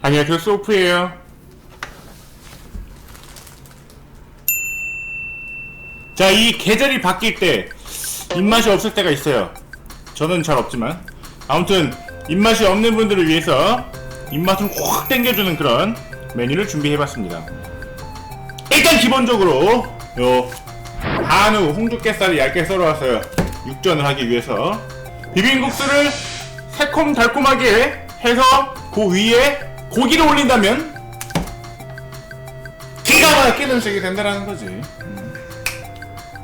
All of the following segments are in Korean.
안녕하세요 소프예요. 자 이 계절이 바뀔 때 입맛이 없을 때가 있어요. 저는 잘 없지만. 아무튼 입맛이 없는 분들을 위해서 입맛을 확 땡겨주는 그런 메뉴를 준비해봤습니다. 일단 기본적으로 요 한우 홍두깨살을 얇게 썰어왔어요. 육전을 하기 위해서. 비빔국수를 새콤달콤하게 해서 그 위에 고기를 올린다면 기가 막힌 음식이 된다는 거지. 음.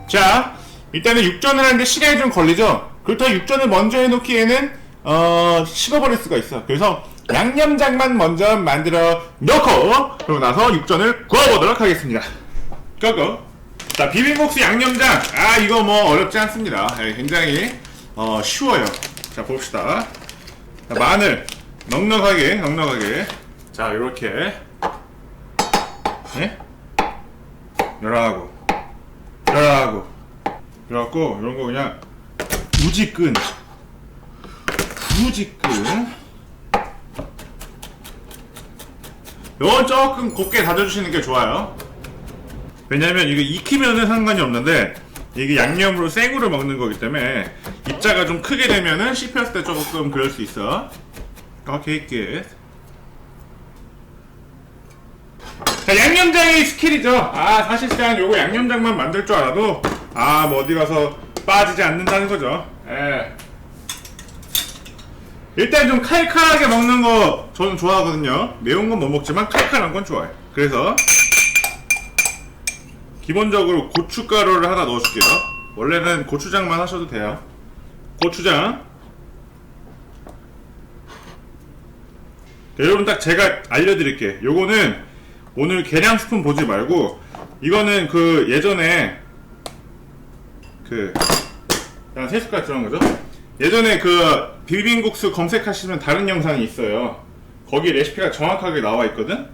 자 일단은 육전을 하는데 시간이 좀 걸리죠? 그렇다고 육전을 먼저 해놓기에는 어 식어버릴 수가 있어. 그래서 양념장만 먼저 만들어 넣고 그러고 나서 육전을 구워보도록 하겠습니다. 고고. 자 비빔국수 양념장. 아 이거 뭐 어렵지 않습니다. 예, 굉장히 어, 쉬워요. 자 봅시다. 자, 마늘. 넉넉하게 넉넉하게 자 요렇게. 예? 열하고. 열하고. 그래갖고 이런 거 그냥 우지끈. 우지끈. 요건 조금 곱게 다져주시는 게 좋아요. 왜냐면 이거 익히면은 상관이 없는데 이게 양념으로 생으로 먹는 거기 때문에 입자가 좀 크게 되면은 씹혔을 때 조금 그럴 수 있어. 오케이 끝 자, 양념장이 스킬이죠. 아, 사실상 요거 양념장만 만들 줄 알아도, 아, 뭐 어디 가서 빠지지 않는다는 거죠. 예. 일단 좀 칼칼하게 먹는 거 저는 좋아하거든요. 매운 건 못 먹지만 칼칼한 건 좋아요. 그래서, 기본적으로 고춧가루를 하나 넣어줄게요. 원래는 고추장만 하셔도 돼요. 고추장. 자, 여러분 딱 제가 알려드릴게. 요거는 오늘 계량 스푼 보지 말고 이거는 그 예전에 그 그냥 세 숟갈 들어간 거죠? 예전에 그 비빔국수 검색하시면 다른 영상이 있어요. 거기 레시피가 정확하게 나와 있거든.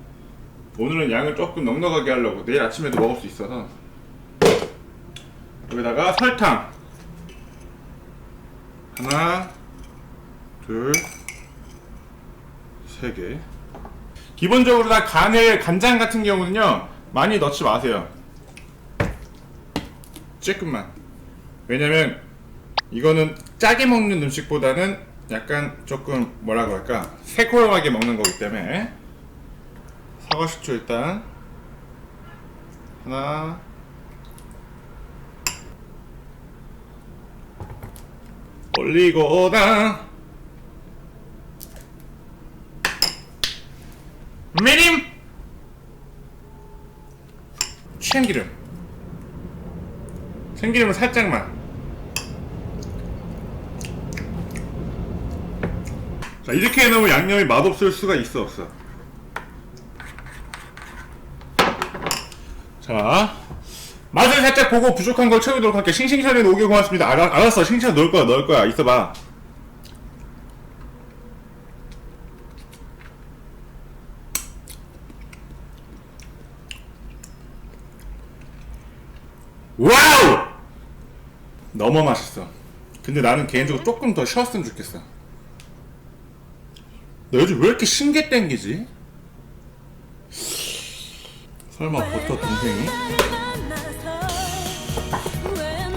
오늘은 양을 조금 넉넉하게 하려고 내일 아침에도 먹을 수 있어서 여기다가 설탕 하나 둘 세 개. 기본적으로 다 간을 간장 같은 경우는요 많이 넣지 마세요. 조금만. 왜냐면 이거는 짜게 먹는 음식보다는 약간 조금 뭐라고 할까? 새콤하게 먹는 거기 때문에. 사과 식초 일단. 하나. 올리고다 미림 참기름. 참기름은 살짝만. 자 이렇게 해놓으면 양념이 맛없을 수가 있어 없어? 자 맛을 살짝 보고 부족한 걸 채우도록 할게 싱싱샤는 5개 고맙습니다. 알아, 알았어. 싱싱샤 넣을 거야 넣을 거야. 있어봐 와우! 너무 맛있어. 근데 나는 개인적으로 조금 더 쉬었으면 좋겠어. 너 요즘 왜 이렇게 신게 땡기지? 설마 버터 동생이?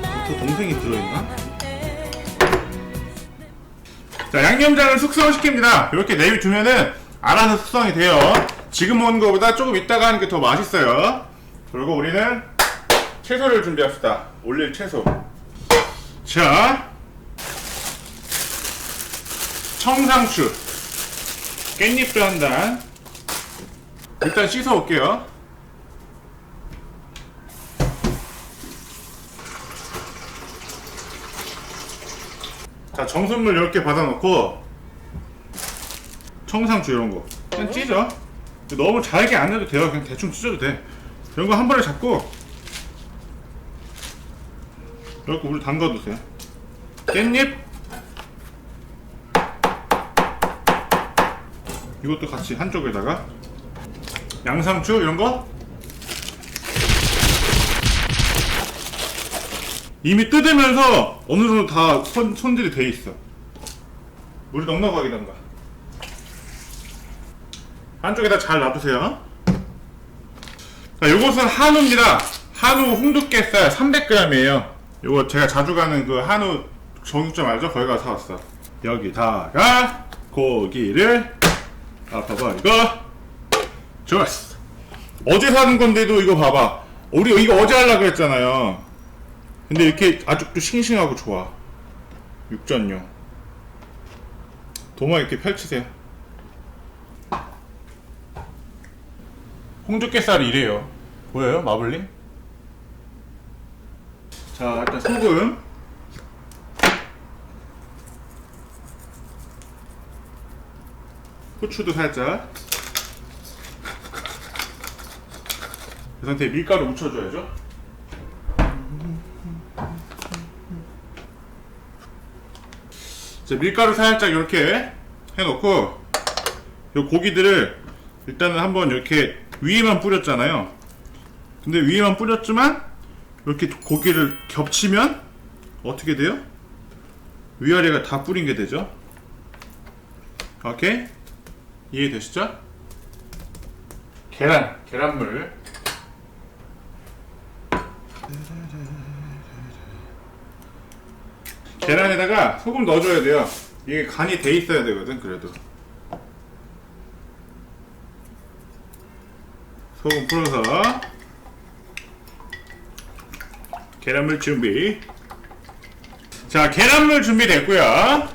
버터 동생이 들어있나? 자, 양념장을 숙성시킵니다. 이렇게 내비두면은 알아서 숙성이 돼요. 지금 먹는 것보다 조금 있다가 하는 게 더 맛있어요. 그리고 우리는 채소를 준비합시다. 올릴 채소. 자, 청상추, 깻잎도 한 단. 일단 씻어 올게요. 자, 정수물 10개 받아놓고 청상추 이런 거 그냥 찢어. 너무 잘게 안 해도 돼요. 그냥 대충 찢어도 돼. 이런 거 한 번에 잡고 이렇게 물 담가두세요. 깻잎 이것도 같이 한쪽에다가 양상추 이런 거 이미 뜯으면서 어느 정도 다 손, 손질이 돼 있어. 물이 넉넉하게 담가. 한쪽에다 잘 놔두세요. 자, 요것은 한우입니다. 한우 홍두깨살 300g이에요. 요거 제가 자주 가는 그 한우 정육점 알죠? 거기 가서 사왔어. 여기다가 고기를 아파버리고 좋았어. 어제 사는 건데도 이거 봐봐. 우리 이거 어제 하려고 했잖아요. 근데 이렇게 아직도 싱싱하고 좋아. 육전용. 도마 이렇게 펼치세요. 홍두깨살이 이래요. 보여요? 마블링? 자, 일단 소금. 후추도 살짝. 그 상태에 밀가루 묻혀줘야죠. 자, 밀가루 살짝 이렇게 해놓고 요 고기들을 일단은 한번 이렇게 위에만 뿌렸잖아요. 근데 위에만 뿌렸지만 이렇게 고기를 겹치면 어떻게 돼요? 위아래가 다 뿌린 게 되죠. 오케이? 이해되시죠? 계란, 계란물. 계란에다가 소금 넣어줘야 돼요. 이게 간이 돼 있어야 되거든, 그래도. 소금 풀어서 계란물 준비. 자, 계란물 준비됐고요.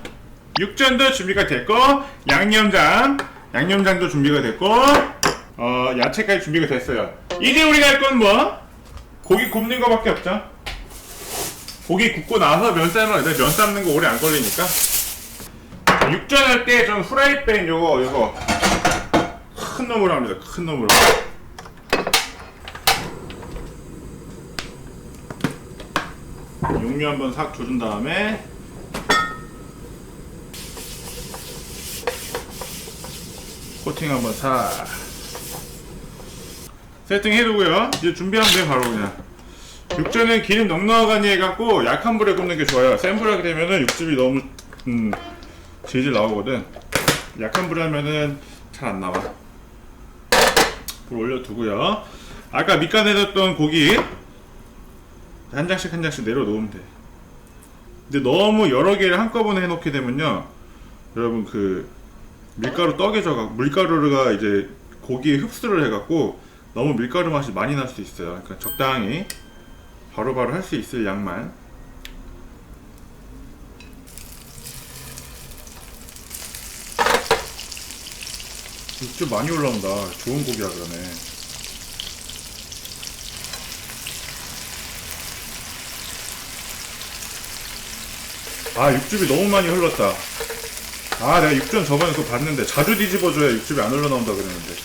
육전도 준비가 됐고, 양념장, 양념장도 준비가 됐고, 어, 야채까지 준비가 됐어요. 이제 우리가 할 건 뭐? 고기 굽는 거밖에 없죠. 고기 굽고 나서 면 삶아야 돼. 면 삶는 거 오래 안 걸리니까. 자, 육전 할 때 전 후라이팬 요거, 요거. 큰 놈으로 합니다. 큰 놈으로. 육류 한번 싹 조준 다음에 코팅 한번 싹 세팅 해두고요. 이제 준비하면 돼 바로 그냥. 육전은 기름 넉넉하니 해갖고 약한 불에 굽는 게 좋아요. 센 불에 하게 되면은 육즙이 너무 음, 질질 나오거든. 약한 불에 하면은 잘 안 나와. 불 올려두고요. 아까 밑간해뒀던 고기 한 장씩 한 장씩 내려놓으면 돼. 근데 너무 여러 개를 한꺼번에 해놓게 되면요, 여러분 그 밀가루 떡해져 가 밀가루가 이제 고기에 흡수를 해갖고 너무 밀가루 맛이 많이 날 수 있어요. 그러니까 적당히 바로바로 할 수 있을 양만. 육즙 많이 올라온다. 좋은 고기라 그러네. 아 육즙이 너무 많이 흘렀다. 아 내가 육전 저번에 그거 봤는데 자주 뒤집어줘야 육즙이 안 흘러나온다 그랬는데.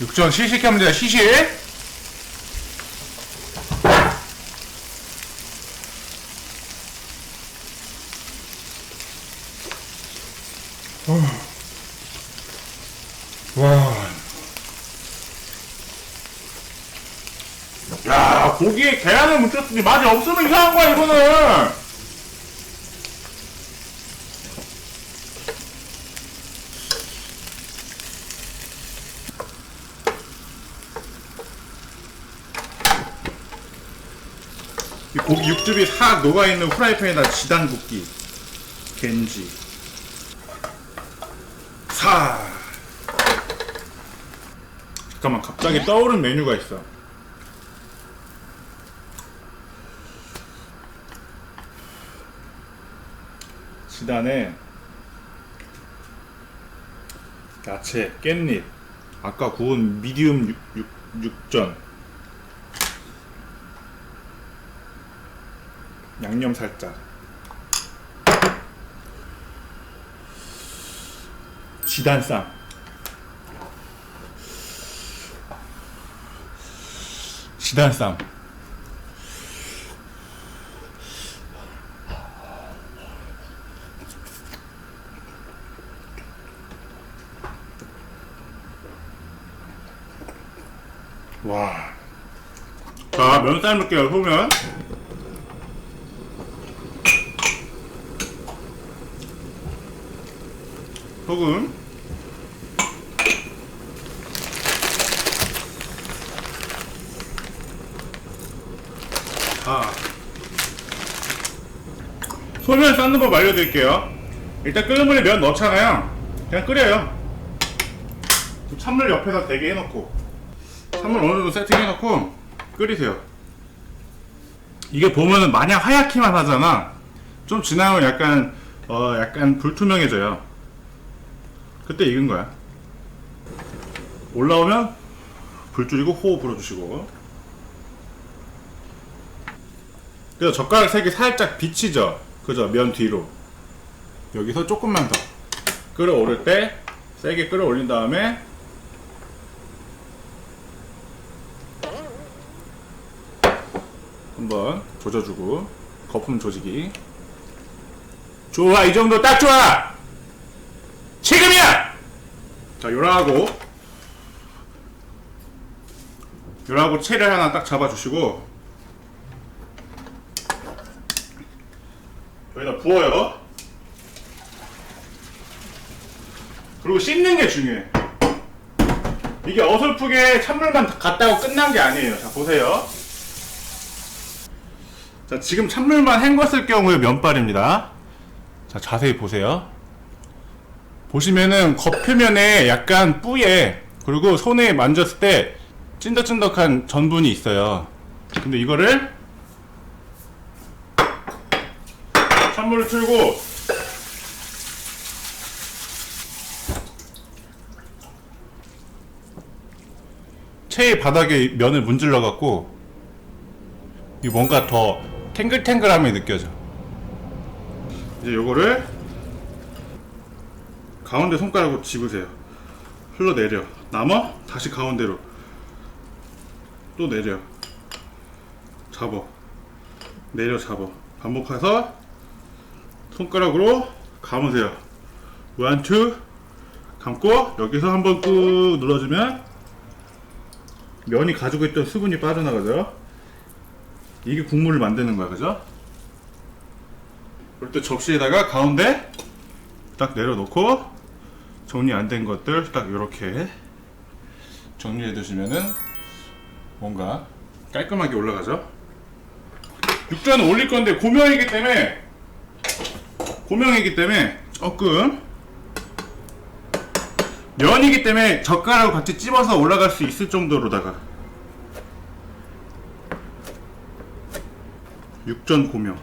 육전 시식 합니다. 시식 와 야, 묻혔으니 맛이 없으면 이상한 거야, 이거는! 이 고기 육즙이 싹 녹아있는 후라이팬에다 지단 굽기. 겐지. 사. 잠깐만, 갑자기 떠오른 메뉴가 있어. 지단에 야채, 깻잎, 아까 구운 미디움 육, 육, 육전, 양념 살짝, 지단쌈, 지단쌈. 와. 자, 면 삶을게요, 소면. 소금. 아. 소면 삶는 법 알려드릴게요. 일단 끓는 물에 면 넣잖아요. 그냥 끓여요. 찬물 옆에다 대게 해놓고. 찬물 어느 정도 세팅해놓고 끓이세요. 이게 보면은 마냥 하얗기만 하잖아. 좀 지나면 약간 어 약간 불투명해져요. 그때 익은 거야. 올라오면 불 줄이고 호흡 불어주시고. 그래서 젓가락 색이 살짝 비치죠? 그죠? 면 뒤로. 여기서 조금만 더. 끓어오를 때 세게 끓어올린 다음에 한번 조져주고 거품 조지기 좋아 이 정도 딱 좋아! 지금이야! 자 요라하고. 요라하고 채를 하나 딱 잡아주시고. 여기다 부어요. 그리고 씻는 게 중요해. 이게 어설프게 찬물만 갔다고 끝난 게 아니에요. 자 보세요 자, 지금 찬물만 헹궜을 경우의 면발입니다. 자, 자세히 보세요. 보시면은 겉표면에 약간 뿌예, 그리고 손에 만졌을 때 찐덕찐덕한 전분이 있어요. 근데 이거를 찬물을 틀고 체의 바닥에 면을 문질러 갖고 이 뭔가 더 탱글탱글함이 느껴져. 이제 요거를 가운데 손가락으로 집으세요. 흘러내려. 남아 다시 가운데로 또 내려. 잡어. 내려 잡어. 반복해서 손가락으로 감으세요. 원, 투 감고 여기서 한번 꾹 눌러주면 면이 가지고 있던 수분이 빠져나가죠. 이게 국물을 만드는 거야, 그죠? 그럴 때 접시에다가 가운데 딱 내려놓고 정리 안 된 것들 딱 이렇게 정리해 두시면은 뭔가 깔끔하게 올라가죠. 육전은 올릴 건데 고명이기 때문에 고명이기 때문에 조금 면이기 때문에 젓가락으로 같이 찝어서 올라갈 수 있을 정도로다가 육전 고명.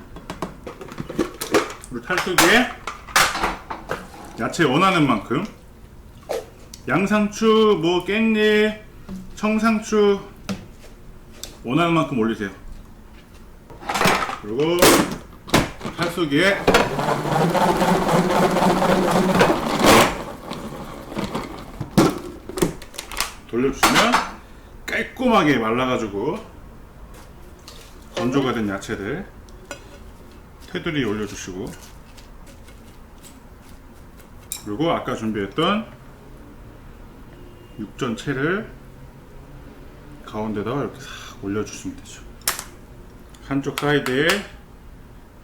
그리고 탈수기에 야채 원하는 만큼. 양상추, 뭐 깻잎, 청상추 원하는 만큼 올리세요. 그리고 탈수기에 돌려주시면 깔끔하게 말라가지고 건조가 된 야채들 테두리 올려주시고. 그리고 아까 준비했던 육전채를 가운데다가 이렇게 싹 올려주시면 되죠. 한쪽 사이드에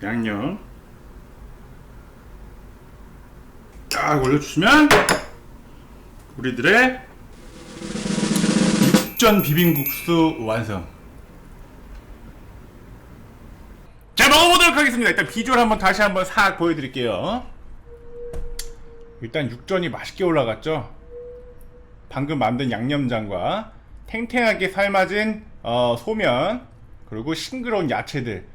양념 딱 올려주시면 우리들의 육전 비빔국수 완성 하겠습니다. 일단 비주얼 한번 다시 한번 싹 보여드릴게요. 일단 육전이 맛있게 올라갔죠? 방금 만든 양념장과 탱탱하게 삶아진 어, 소면 그리고 싱그러운 야채들.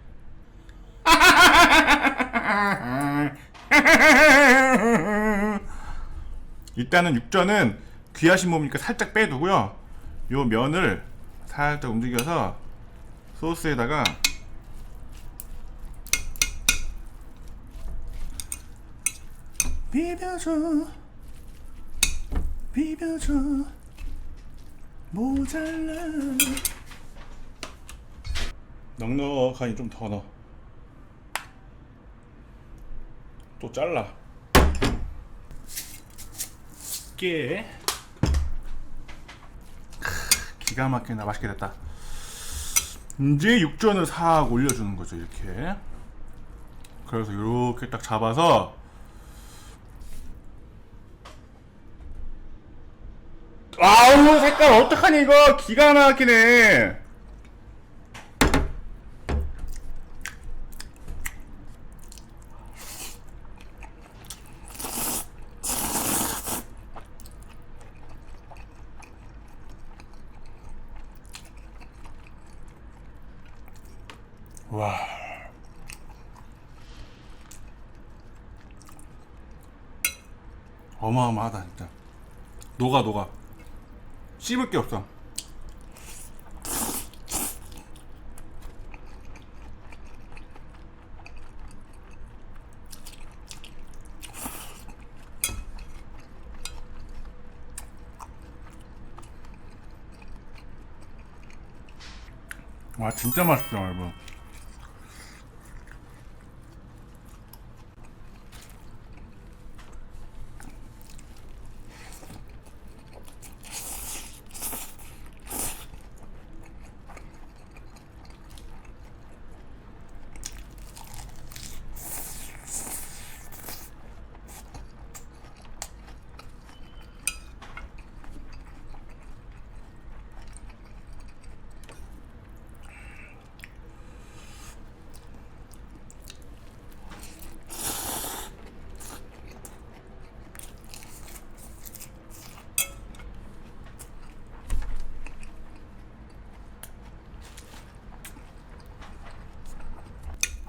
일단은 육전은 귀하신 몸이니까 살짝 빼두고요. 요 면을 살짝 움직여서 소스에다가 비벼줘. 비벼줘. 모자라. 넉넉하니 좀 더 넣어. 또 잘라. 깨 크, 기가 막히나 맛있게 됐다. 이제 육전을 싹 올려주는 거죠 이렇게. 그래서 이렇게 딱 잡아서 아우 색깔 어떡하니 이거? 기가 막히네. 와. 어마어마하다 진짜. 녹아 녹아 씹을 게 없어. 와 진짜 맛있어 여러분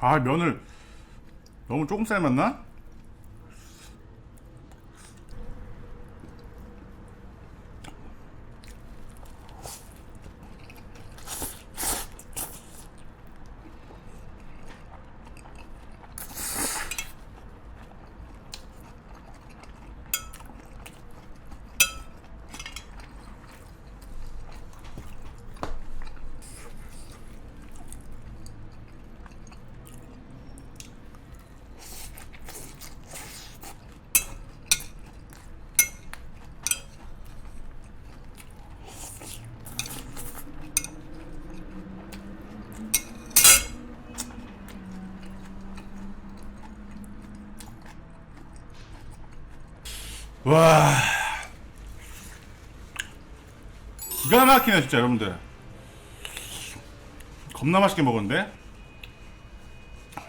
아 면을 너무 조금 삶았나? 와. 기가 막히네 진짜 여러분들. 겁나 맛있게 먹었는데? 아.